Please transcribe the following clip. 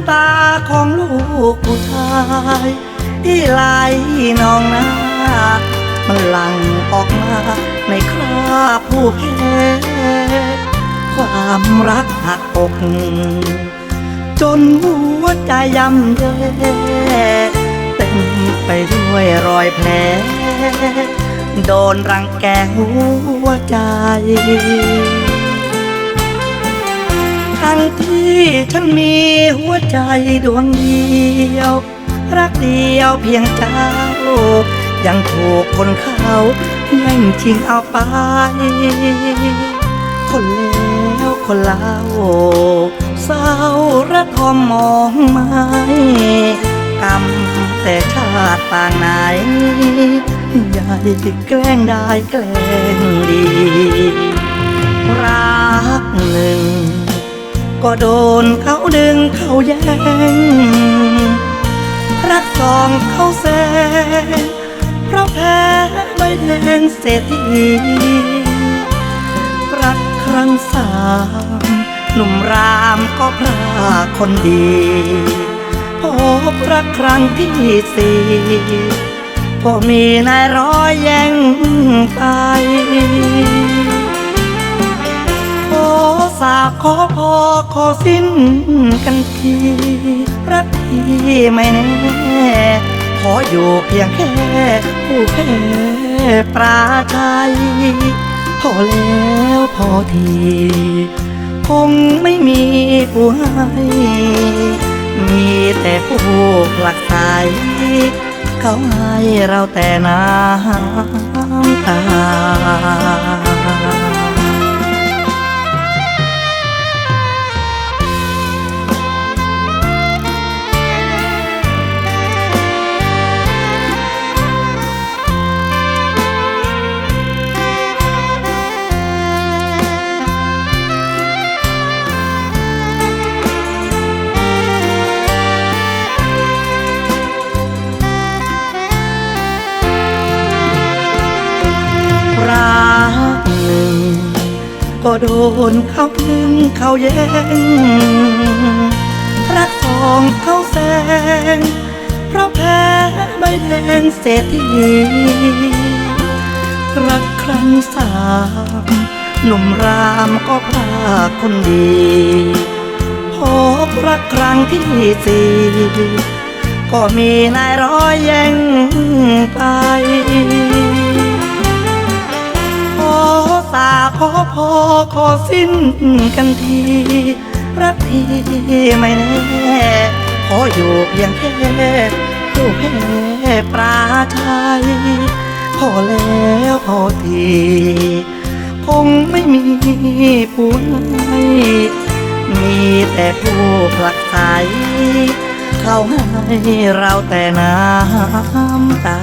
ำตาของลูกผู้ชายที่ไหลนองหน้า มันหลั่งออกมาในคราบผู้แพ้ความรักหักอกจนหัวใจย่ำแย่เต็มไปด้วยรอยแผล โดนรังแกหัวใจ ทั้งที่ฉันมีหัวใจดวงเดียว รักเดียวเพียงเจ้า ยังถูกคนเขาแย่งชิงเอาไป คนแล้วคนเล่าเศร้าระทมมองไม้กรรมแต่ชาติต่างไหนอย่แกล้งได้แกล้งดี ก็โดนเขาดึงเขาแย่ง รักสองเขาแซงเพราะแพ้ใบแดงเศรษฐีรักครั้งสามหนุ่มรามก็พระคนดีพบรักครั้งที่สี่ก็มีนายร้อยแย่งไปาบขอพอขอสิ้นกันทีรักที่ไม่แน่ ขออยู่เพียงแค่ผู้แพ้ปราชัยพอแล้วพอที คงไม่มีผู้ให้มีแต่ผู้ผลักไสเขาให้เราแต่น้ำตา ก็โดนเขาถึงเขาแย่งรักสองเขาแซงเพราะแพ้ใบแดงเศรษฐีรักครั้งสามหนุ่มรามก็พระคนดีพบรักครั้งที่สี่ก็มีนายร้อยแย่งไป ขอพอขอสิ้นกันทีรักที่ไม่แน่ขออยู่เพียงแค่ผู้แพ้ปราชัยพอแล้วพอทีคงไม่มีผู้ให้ มีแต่ผู้ผลักไสเขาให้เราแต่น้ำตา